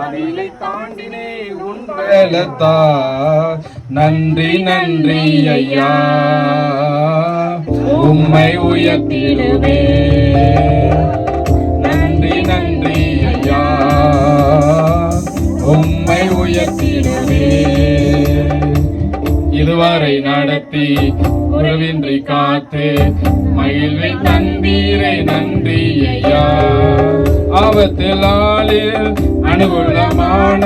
அதிலை தாண்டினே உன் வேலத்தா. நன்றி நன்றி ஐயா. உம்மை உயர்த்திடுவே. நன்றி நன்றி ஐயா. உம்மை உயர்த்திடுவே. இதுவரை நடத்தி உறவின்றி காத்து மகிழ்வை தந்தீரை. நன்றி ஐயா. ஆபத்தில் அனுகூலமான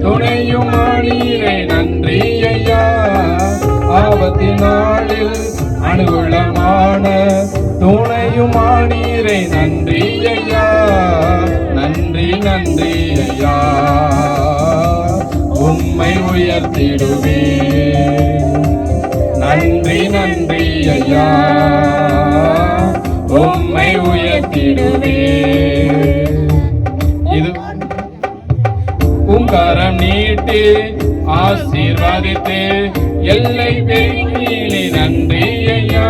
துணையும் ஆனீரை நன்றி ஐயா. ஆபத்தின் அனுகூலமான துணையும் ஆனீரை நன்றி ஐயா. நன்றி நன்றி ஐயா. உம்மை உயர்த்திடுவே நன்றி நன்றி ஐயா. உம்மை உயர்த்திடுவே நீட்டி ஆசீர்வாதித்து. எல்லை பெருங்கிலே நன்றி ஐயா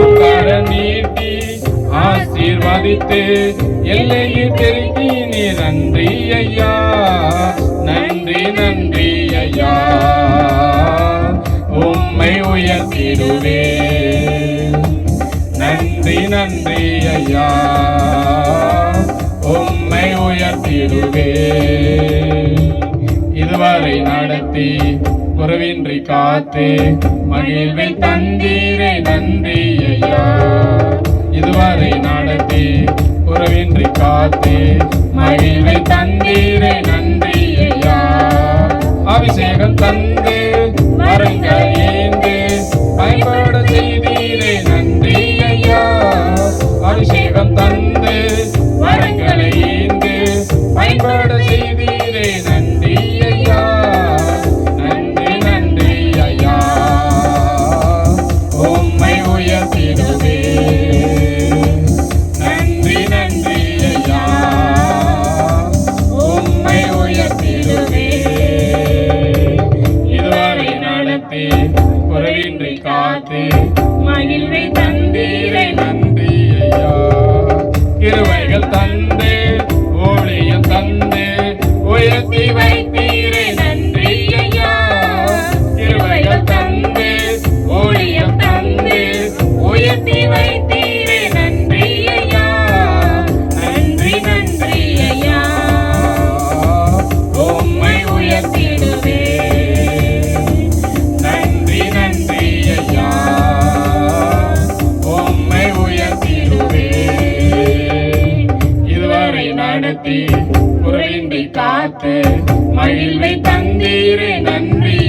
உக்கார நீட்டி ஆசீர்வாதித்து. எல்லையை பெருகி நீ நன்றி ஐயா நன்றி நன்றி ஐயா உம்மை உயர்த்திடுவே. நன்றி நன்றி ஐயா உம்மை உயர்த்திடுவே. இதுவரை நடத்தி குறவின்றி காத்து மகிழ்வை தந்தீரே நன்றி ஐயா இதுவரை நடத்தி குறவின்றி காத்து. இதுவரை நடத்தி காத்து மகிழ்வை தந்தீரே நன்றி.